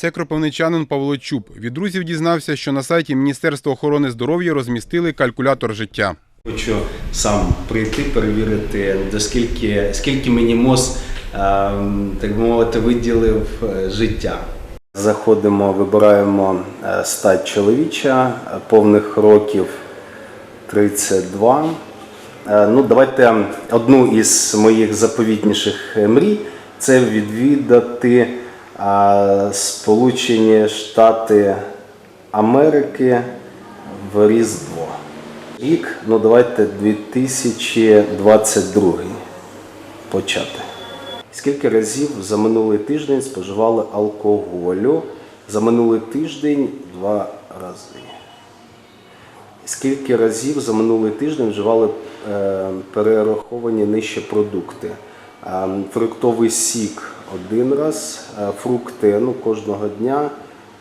Це кропивничанин Павло Чуб. Від друзів дізнався, що на сайті Міністерства охорони здоров'я розмістили калькулятор життя. Хочу сам прийти, перевірити, до скільки, мені МОЗ, е, так мовити, виділив е, життя. Заходимо, вибираємо е, стать чоловіча, е, повних років 32. Е, Ну, давайте одну із моїх заповітніших мрій це відвідати Сполучені Штати Америки в Різдво. Рік, ну давайте 2022 почати. Скільки разів за минулий тиждень споживали алкоголю? За минулий тиждень два рази. Скільки разів за минулий тиждень вживали е, перераховані нижче продукти? Е, фруктовий сік один раз, е, фрукти ну, кожного дня,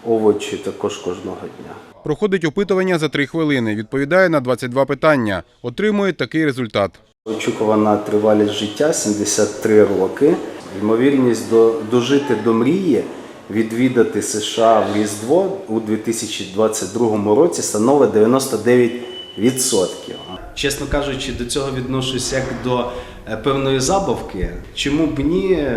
овочі також кожного дня. Проходить опитування за три хвилини. Відповідає на 22 питання. Отримує такий результат. Очікувана тривалість життя 73 роки. Ймовірність до, дожити до мрії відвідати США в Різдво у 2022 році становить 99%. Чесно кажучи, до цього відношусь як до е, певної забавки. Чому б ні?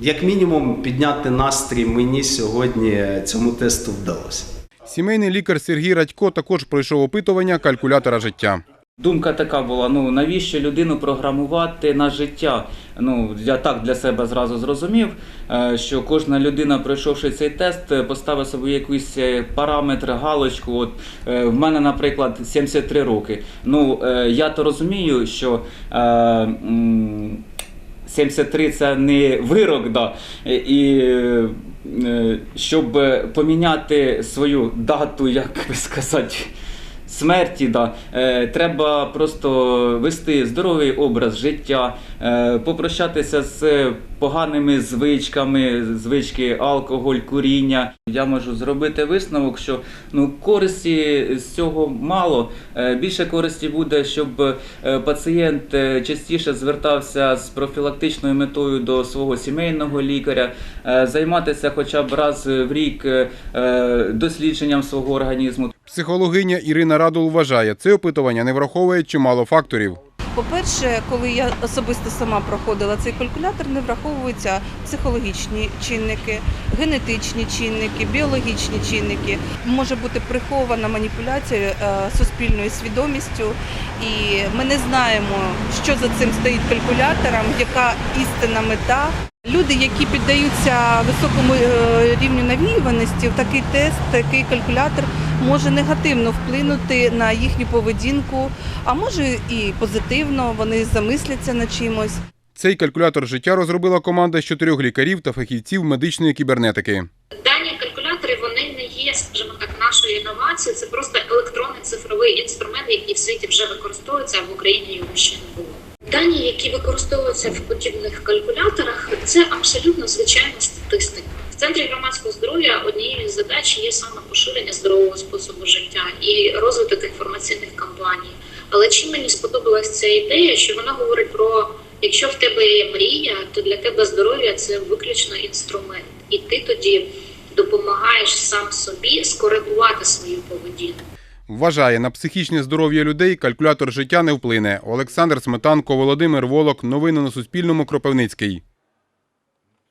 Як мінімум підняти настрій мені сьогодні цьому тесту вдалося. Сімейний лікар Сергій Радько також пройшов опитування калькулятора життя. Думка така була: ну навіщо людину програмувати на життя? Ну я так для себе зразу зрозумів, е, що кожна людина, пройшовши цей тест, поставить собі якийсь е, параметр, галочку. От е, в мене, наприклад, 73 роки. Ну я то розумію, що. Е, 73 це не вирок, да. і е, щоб поміняти свою дату, як би сказати, смерті, да, е, треба просто вести здоровий образ життя, е, попрощатися з поганими звичками, звички алкоголь, куріння. Я можу зробити висновок, що ну користі з цього мало. Е, Більше користі буде, щоб е, пацієнт е, частіше звертався з профілактичною метою до свого сімейного лікаря, е, займатися хоча б раз в рік е, е, дослідженням свого організму. Психологиня Ірина Радул вважає, це опитування не враховує чимало факторів. По-перше, коли я особисто сама проходила цей калькулятор, не враховуються психологічні чинники, генетичні чинники, біологічні чинники. Може бути прихована маніпуляція е, суспільною свідомістю, і ми не знаємо, що за цим стоїть калькулятором, яка істинна мета. Люди, які піддаються високому е, рівню навіюваності, такий тест, такий калькулятор може негативно вплинути на їхню поведінку, а може і позитивно, вони замисляться над чимось. Цей калькулятор життя розробила команда з чотирьох лікарів та фахівців медичної кібернетики. Дані калькулятори вони не є, скажімо так, нашою інновацією. Це просто електронний цифровий інструмент, який в світі вже використовується, а в Україні його ще не було. Дані, які використовуються в подібних калькуляторах, це абсолютно звичайна статистика. Центрі громадського здоров'я однією з задач є саме поширення здорового способу життя і розвиток інформаційних кампаній. Але чим мені сподобалась ця ідея, що вона говорить про якщо в тебе є мрія, то для тебе здоров'я це виключно інструмент, і ти тоді допомагаєш сам собі скоригувати свою поведінку. Вважає, на психічне здоров'я людей калькулятор життя не вплине. Олександр Сметанко, Володимир Волок. Новини на Суспільному. Кропивницький.